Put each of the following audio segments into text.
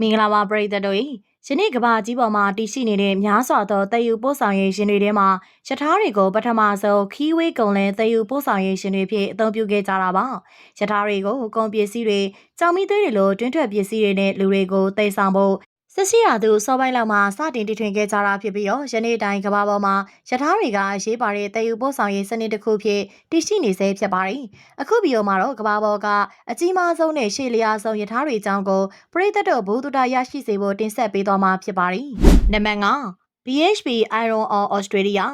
မင်္ဂလာပါပရိသတ်တို့၏ယနေ့ကမ္ဘာကြီးပေါ်မှာတည်ရှိနေတဲ့များစွာသောတည်ယူပို့ဆောင်ရေးရှင်တွေထဲမှာယထာတွေကိုပထမဆုံးခီးဝေးကုံလင်းတည်ယူပို့ဆောင်ရေးရှင်တွေဖြစ်အသုံးပြုခဲ့ကြတာပါယထာတွေကိုကုန်ပစ္စည်းတွေကြောင်မီသွေးတွေလိုတွင်းထွက်ပစ္စည်းတွေနဲ့လူတွေကိုတည်ဆောင်ဖို့ ဆက်ရှိရာသူစောပိုင်းလောက်မှာစတင်တည်ထွင်ခဲ့ကြတာဖြစ်ပြီးတော့ယနေ့တိုင်းကမ္ဘာပေါ်မှာယထာတွေကရေးပါတဲ့တည်ယူပို့ဆောင်ရေးစနစ်တစ်ခုဖြစ်တည်ရှိနေစေဖြစ်ပါတယ်အခုဗီဒီယိုမှာတော့ကမ္ဘာပေါ်ကအကြီးမားဆုံးနဲ့ရှေ့လျားဆုံးယထာတွေအကြောင်းကိုပရိသတ်တို့ဘုဒ္ဓတာရရှိစေဖို့တင်ဆက်ပေးသွားမှာဖြစ်ပါတယ်။နံပါတ်5 BHP Iron Ore Australia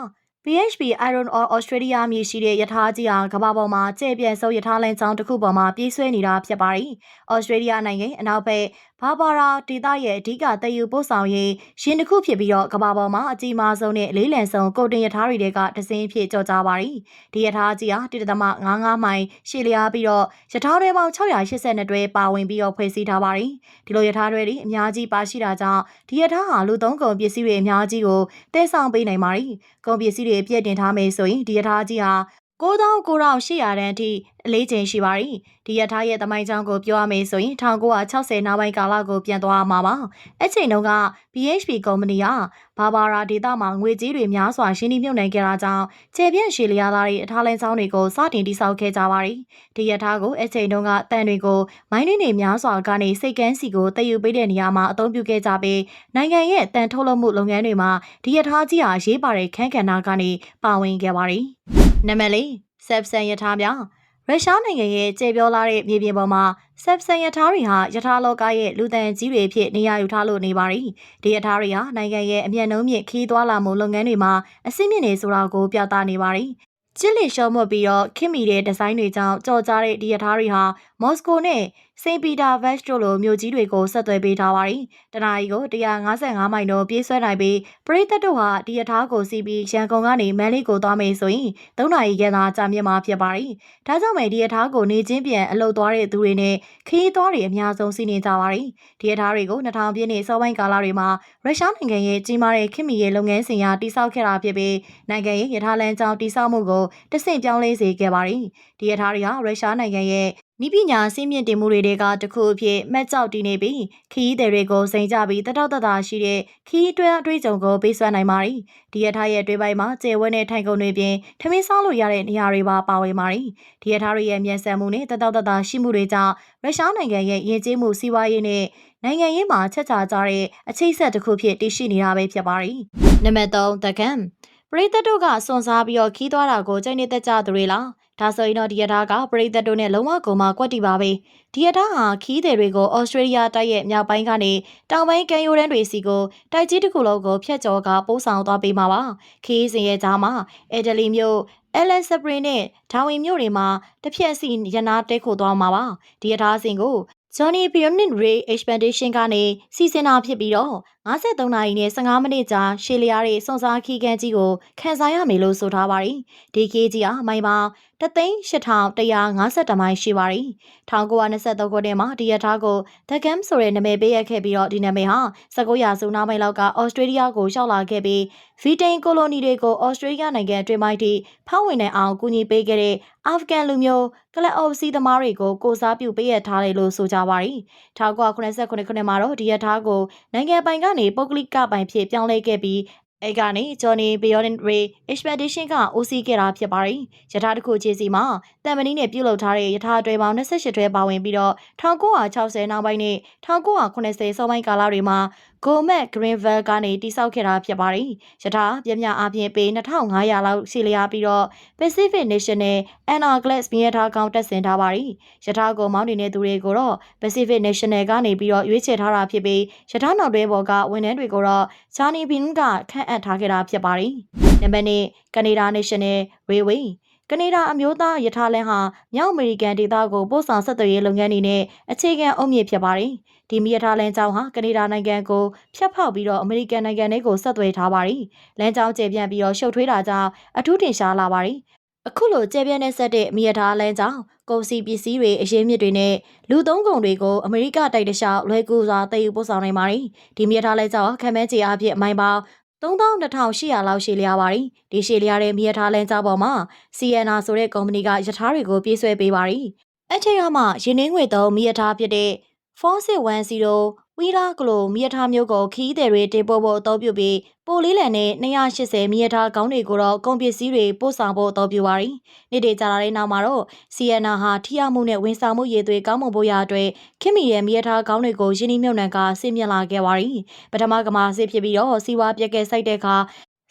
BHP Iron Ore Australia မြေရှိတဲ့ယထာကြီးဟာကမ္ဘာပေါ်မှာကျဲပြန့်ဆုံးယထာလမ်းကြောင်းတစ်ခုပေါ်မှာပြေးဆွဲနေတာဖြစ်ပါတယ်။ Australia နိုင်ငံအနောက်ဘက် ဘာဘာရာဒေသရဲ့အဓိကတည်ယူပို့ဆောင်ရေးရှင်တစ်ခုဖြစ်ပြီးတော့ကမ္ဘာပေါ်မှာအကြီးမားဆုံးနဲ့လေးလံဆုံးကုန်တင်ယထာတွေကတစင်းဖြစ်ကြော်ကြပါတယ်။ဒီယထာကြီးဟာ1.55မိုင်ရှည်လျားပြီးတော့ယထာတွေပေါင်း682တွဲပါဝင်ပြီးတော့ဖွဲ့စည်းထားပါတယ်။ဒီလိုယထာတွေအများကြီးပါရှိတာကြောင့်ဒီယထာဟာလူသုံးကုန်ပစ္စည်းတွေအများကြီးကိုတည်ဆောင်ပေးနိုင်ပါတယ်။ကုန်ပစ္စည်းတွေပြည့်တင်ထားမယ်ဆိုရင်ဒီယထာကြီးဟာ99,800တန်းအထိ အလေးချိန်ရှိပါတယ်။ဒီရထားရဲ့တမိုင်းကြောင်းကိုပြောရမယ်ဆိုရင်1960နောက်ပိုင်းကာလကိုပြန်သွားမှာပါ။အဲ့ချိန်တုန်းက BHP ကုမ္ပဏီကဘာဘာရာဒေတာမှာငွေကြေးတွေများစွာရှင်းနှီးမြှုပ်နှံခဲ့တာကြောင့်ခြေပြန့်ရှည်လျားသားတွေအထားလင်းဆောင်တွေကိုစတင်တိစောက်ခဲ့ကြပါတယ်။ဒီရထားကိုအဲ့ချိန်တုန်းကတန်တွေကိုမိုင်းတွင်းတွေများစွာကနေစိတ်ကန်းစီကိုတည်ယူပေးတဲ့နေရာမှာအသုံးပြုခဲ့ကြပြီးနိုင်ငံရဲ့တန်ထုတ်လုပ်မှုလုပ်ငန်းတွေမှာဒီရထားကြီးဟာရေးပါတဲ့ခန်းကဏ္ဍကနေပါဝင်ခဲ့ပါတယ်။နံပါတ်၄ဆက်ဆန်ရထားများ ရုရှားနိုင်ငံရဲ့ကျေပြောလာတဲ့မြေပြင်ပေါ်မှာဆက်ဆန်ရထားတွေဟာယထာလောကရဲ့လူတန်ကြီးတွေဖြစ်နေရာယူထားလို့နေပါရီဒီယထာတွေဟာနိုင်ငံရဲ့အမျက်နှုံးမြင့်ခီးသွားလာမှုလုပ်ငန်းတွေမှာအစိမ့်မြင့်နေဆိုတာကိုပြသနေပါရီချစ်လီရှော့မွတ်ပြီးတော့ခင်မီတဲ့ဒီဇိုင်းတွေကြောင့်ကြော်ကြားတဲ့ဒီယထာတွေဟာမော်စကိုနဲ့ စိန့်ပီတာဗက်တို့လိုမြို့ကြီးတွေကိုဆက်သွယ်ပေးထားပါတယ်။တနာရီကို155မိုင်တော့ပြေးဆွဲနိုင်ပြီးပရိသတ်တို့ဟာဒီရထားကိုစီးပြီးရန်ကုန်ကနေမန်လေးကိုသွားမယ်ဆိုရင်3နာရီခန့်သာကြာမြင့်မှာဖြစ်ပါတယ်။ဒါကြောင့်ပဲဒီရထားကိုနေချင်းပြန်အလုတ်သွားတဲ့သူတွေနဲ့ခရီးသွားတွေအများဆုံးစီးနေကြပါတယ်။ဒီရထားတွေကို2000ပြည့်နှစ်စောပိုင်းကာလတွေမှာရုရှားနိုင်ငံရဲ့ကြီးမားတဲ့ခင်မီရဲ့လုပ်ငန်းစဉ်ရာတိစောက်ခဲ့တာဖြစ်ပြီးနိုင်ငံရဲ့ရထားလမ်းကြောင်းတိစောက်မှုကိုတဆင့်ပြောင်းလဲစေခဲ့ပါတယ်။ဒီရထားတွေဟာရုရှားနိုင်ငံရဲ့နီးပညာစင်းမြင့်တင်မှုတွေကတခုအဖြစ်မှတ်ကြောက်တည်နေပြီးခီးသည်တွေကိုစိန်ကြပြီးတတောက်တတာရှိတဲ့ခီးတွဲအတွေ့အကြုံကိုပေးစွမ်းနိုင်ပါတယ်။ဒီရထားရဲ့တွေးပိုင်းမှာကျေဝဲနဲ့ထိုင်ကုန်တွေပြင်ထမင်းစားလို့ရတဲ့နေရာတွေပါပါဝင်ပါတယ်။ဒီရထားတွေရဲ့မြန်ဆန်မှုနဲ့တတောက်တတာရှိမှုတွေကြောင့်ရုရှားနိုင်ငံရဲ့ယဉ်ကျေးမှုစီးပွားရေးနဲ့နိုင်ငံရေးမှာချက်ချာကြတဲ့အခြေဆက်တစ်ခုဖြစ်တည်ရှိနေတာပဲဖြစ်ပါတယ်။နံပါတ်3 The Gam ပရိသတ်တို့ကစွန့်စားပြီးတော့ခီးသွားတာကိုကြိုက်နေတတ်ကြသူတွေလား ဒါဆိုရင်တော့ဒီရထားကပရိသတ်တို့နဲ့လုံးဝကိုမှကွက်တီပါပဲဒီရထားဟာခီးသည်တွေကိုဩစတြေးလျတိုက်ရဲ့မြောက်ပိုင်းကနေတောင်ပိုင်းကမ်းရိုးတန်းတွေစီကိုတိုက်ကြီးတစ်ခုလုံးကိုဖျက်ကျော်ကပိုးဆောင်သွားပေးမှာပါခီးစဉ်ရဲ့ကြားမှာအက်ဒလီမြို့အဲလန်စပရင်နဲ့ဒါဝင်မြို့တွေမှာတစ်ဖြက်စီရနာတဲခိုသွားမှာပါဒီရထားစဉ်ကို Johnny Bionin Ray Expedition ကနေစီစဉ်တာဖြစ်ပြီးတော့53နာရီနဲ့15မိနစ်ကြာရှေ့လျားရဲ့စွန်စားခီးကန်းကြီးကိုခန်းစားရမယ်လို့ဆိုထားပါတယ်။ဒီခီးကြီးဟာမိုင်ပေါင်း 38152မိုင်ရှိပါတယ်။1923ခုနှစ်မှာဒီရထားကို The Gam ဆိုတဲ့နာမည်ပေးရခဲ့ပြီးတော့ဒီနာမည်ဟာ19ရာစုနောက်ပိုင်းလောက်ကဩစတြေးလျကိုရောက်လာခဲ့ပြီးဗီတိန်ကိုလိုနီတွေကိုဩစတြေးလျနိုင်ငံအတွင်းပိုင်းထိဖောက်ဝင်နိုင်အောင်ကူညီပေးခဲ့တဲ့အာဖဂန်လူမျိုးကလပ်အော်စီသမားတွေကိုကိုစားပြုပေးရထားတယ်လို့ဆိုကြပါတယ်။1989ခုနှစ်မှာတော့ဒီရထားကိုနိုင်ငံပိုင်ကနေပုဂ္ဂလိကပိုင်ဖြစ်ပြောင်းလဲခဲ့ပြီး အဲကနေ Johnny Bjorn Ray Expedition ကဦးစီးခဲ့တာဖြစ်ပါတယ်။ယထာတစ်ခုချင်းစီမှာတန်မဏီနဲ့ပြုတ်လုထားတဲ့ယထာတွေပေါင်း28တွဲပါဝင်ပြီးတော့1960နောက်ပိုင်းနဲ့1980စောပိုင်းကာလတွေမှာ Gomet Greenville ကနေတိစောက်ခဲ့တာဖြစ်ပါတယ်။ယထာပြမြအပြင်ပေ2500လောက်ရှိလျားပြီးတော့ Pacific National Anna Glass မြေထားကောင်တက်ဆင်ထားပါတယ်။ယထာကိုမောင်းနေတဲ့သူတွေကိုတော့ Pacific National ကနေပြီးတော့ရွေးချယ်ထားတာဖြစ်ပြီးယထာနောက်တွဲပေါ်ကဝန်ထမ်းတွေကိုတော့ Charlie Bean ကခန့်အပ်ထားခဲ့တာဖြစ်ပါတယ်။နံပါတ်1 Canada National Railway ကနေဒါအမျိုးသားယထာလန်ဟာမြောက်အမေရိကန်ဒေသကိုပို့ဆောင်ဆက်သွယ်ရေးလုပ်ငန်းတွေနဲ့အခြေခံအုတ်မြစ်ဖြစ်ပါတယ်။ဒီမီယထာလန်ကျောင်းဟာကနေဒါနိုင်ငံကိုဖျက်ဖောက်ပြီးတော့အမေရိကန်နိုင်ငံတွေကိုဆက်သွယ်ထားပါတယ်။လမ်းကြောင်းကျေပြန့်ပြီးတော့ရှုပ်ထွေးတာကြောင့်အထူးတင်ရှားလာပါတယ်။အခုလိုကျေပြန့်နဲ့ဆက်တဲ့မီယထာလန်ကျောင်းကုန်စည်ပစ္စည်းတွေအရေးမြစ်တွေနဲ့လူသုံးကုန်တွေကိုအမေရိကတိုက်တခြားလွယ်ကူစွာတည်ယူပို့ဆောင်နိုင်ပါတယ်။ဒီမီယထာလန်ကျောင်းခံမဲချေအဖြစ်အမိုင်ပေါင်း 3200လောက်ရှိလျားပါတယ်။ဒီရှိလျားတဲ့မြေထားလန်းကြောပေါ်မှာ CNR ဆိုတဲ့ကုမ္ပဏီကယထာတွေကိုပြေးဆွဲပေးပါတယ်။အထက်ကမှရင်းနှင်းငွေသုံးမြေထားဖြစ်တဲ့4610 ဝီလာကလိုမြေရထားမျိုးကိုခီးသည်တွေတင်ပို့ဖို့အသုံးပြုပြီးပိုလေးလံနဲ့280မြေရထားကောင်းတွေကိုတော့ကုန်ပစ္စည်းတွေပို့ဆောင်ဖို့အသုံးပြုပါရီနေ့တွေကြာလာတဲ့နောက်မှာတော့ CNA ဟာထိရောက်မှုနဲ့ဝန်ဆောင်မှုရည်သွေးကောင်းမွန်ဖို့ရအတွက်ခင်မီရဲ့မြေရထားကောင်းတွေကိုယင်းနှိမ့်မြုံနှံကဆင့်မြင့်လာခဲ့ပါရီပထမကမာစစ်ဖြစ်ပြီးတော့စီဝါပြက်ကဲစိုက်တဲ့အခါ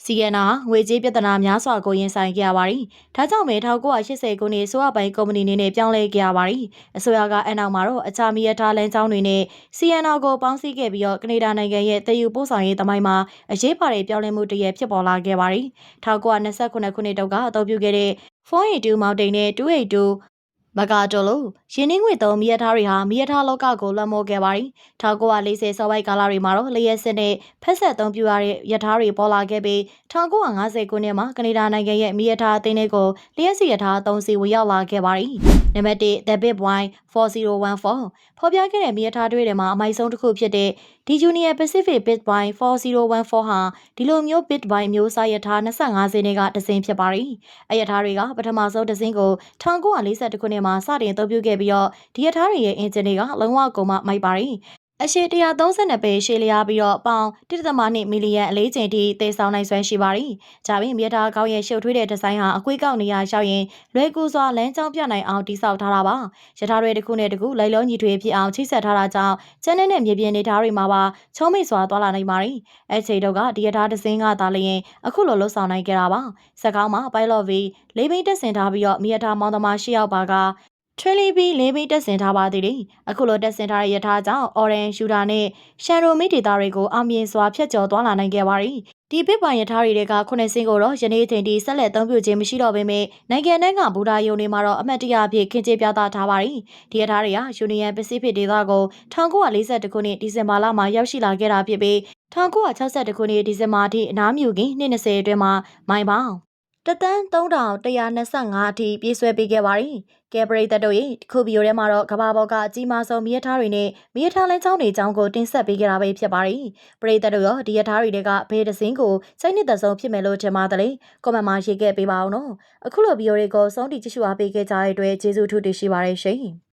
CNA ငွေကြေးပြဿနာများစွာကိုရင်ဆိုင်ခဲ့ရပါရီဒါကြောင့်ပဲ1980ခုနှစ်ဆိုရပိုင်ကုမ္ပဏီအနေနဲ့ပြောင်းလဲခဲ့ရပါရီအစိုးရကအနောက်မှာတော့အခြားမြေရထားလမ်းကြောင်းတွေနဲ့ CNA ကိုပေါင်းစည်းခဲ့ပြီးတော့ကနေဒါနိုင်ငံရဲ့တည်ယူပို့ဆောင်ရေးသမိုင်းမှာအရေးပါတဲ့ပြောင်းလဲမှုတစ်ရပ်ဖြစ်ပေါ်လာခဲ့ပါရီ1929ခုနှစ်တုန်းကအသုံးပြုခဲ့တဲ့482 Mountain နဲ့282 မကာတိုလိုရင်းနှီးငွေသုံးမြေရထားတွေဟာမြေရထားလောကကိုလွှမ်းမိုးခဲ့ပါရီ1940စောပိုင်းကာလတွေမှာတော့လျှက်စစ်နဲ့ဖက်ဆက်သုံးပြရတဲ့ရထားတွေပေါ်လာခဲ့ပြီး1950ခုနှစ်မှာကနေဒါနိုင်ငံရဲ့မြေရထားအသင်းတွေကိုလျှက်စစ်ရထားသုံးစီဝင်ရောက်လာခဲ့ပါရီနံပါတ်1 The Big Boy 4014 ဖော်ပြခဲ့တဲ့မြေရထားတွေထဲမှာအမိုက်ဆုံးတစ်ခုဖြစ်တဲ့ The Junior Pacific Bit by 4014ဟာဒီလိုမျိုး Bit by မျိုးစားရထား25စင်းတွေကတစ်စင်းဖြစ်ပါရီအရထားတွေကပထမဆုံးတစ်စင်းကို1942ခုနှစ်မှာစတင်အသုံးပြုခဲ့ပြီးတော့ဒီရထားတွေရဲ့အင်ဂျင်တွေကလုံးဝကုန်မမိုက်ပါရီ အရှိ132ပေရှည်လျားပြီးတော့ပေါင်1.2မီလီယံအလေးချိန်ထိသေဆောင်နိုင်စွမ်းရှိပါရီ။ဒါပြင်မြေထားကောင်းရဲ့ရှုပ်ထွေးတဲ့ဒီဇိုင်းဟာအကွေးကောက်နေရရောက်ရင်လွယ်ကူစွာလမ်းကြောင်းပြနိုင်အောင်တိစောက်ထားတာပါ။ရထားတွေတစ်ခုနဲ့တစ်ခုလိုက်လုံးညီထွေဖြစ်အောင်ချိတ်ဆက်ထားတာကြောင့်ကျန်းတဲ့မြေပြင်နေထားတွေမှာပါချုံးမိတ်စွာသွားလာနိုင်ပါရီ။အဲချိန်တော့ကဒီရထားတစ်စင်းကသာလျင်အခုလိုလှုပ်ဆောင်နိုင်ကြတာပါ။စကောင်းမှာ pilot V လေးဘိန်းတက်ဆင်ထားပြီးတော့မြေထားမောင်းသမား၈ယောက်ပါက ထရလီဘီလေးဘိတ်တက်ဆင်ထားပါသေးတယ်။အခုလိုတက်ဆင်ထားတဲ့ရထားကြောင့်အော်ရန်ရှူတာနဲ့ရှန်ရိုမီဒေတာတွေကိုအောင်မြင်စွာဖျက်ကျော်သွားလာနိုင်ခဲ့ပါရီ။ဒီပစ်ပိုင်ရထားတွေကခုနှစ်စင်းကိုတော့ယနေ့ချိန်ထိဆက်လက်သုံးပြုခြင်းမရှိတော့ပေမဲ့နိုင်ငံ내ကဘူဒါယုံတွေမှာတော့အမတ်တရအဖြစ်ခင်းကျင်းပြသထားပါရီ။ဒီရထားတွေကယူနီယံပစိဖိတ်ဒေသကို1942ခုနှစ်ဒီဇင်ဘာလမှာရောက်ရှိလာခဲ့တာဖြစ်ပြီး1962ခုနှစ်ဒီဇင်ဘာအထိအနားမြူခင်နှစ်20အတွင်းမှာမိုင်ပေါင်တသန်း3125အထိပြေးဆွဲပေးခဲ့ပါရီ ကဲပရိသတ်တို့ရဲ့ခုဗီဒီယိုထဲမှာတော့ကဘာပေါ်ကအကြီးမားဆုံးမြေထားတွေနဲ့မြေထားလမ်းကြောင်းတွေအကြောင်းကိုတင်ဆက်ပေးခဲ့တာပဲဖြစ်ပါရီပရိသတ်တို့ရောဒီရထားတွေကဘယ်တစ်စင်းကိုစိတ်နှစ်သက်ဆုံးဖြစ်မယ်လို့ထင်ပါတယ်ကွန်မန့်မှာရေးခဲ့ပေးပါအောင်နော်အခုလိုဗီဒီယိုတွေကိုစောင့်တည်ကြည့်ရှုအားပေးခဲ့ကြတဲ့အတွက်ကျေးဇူးထူးတင်ရှိပါတယ်ရှင်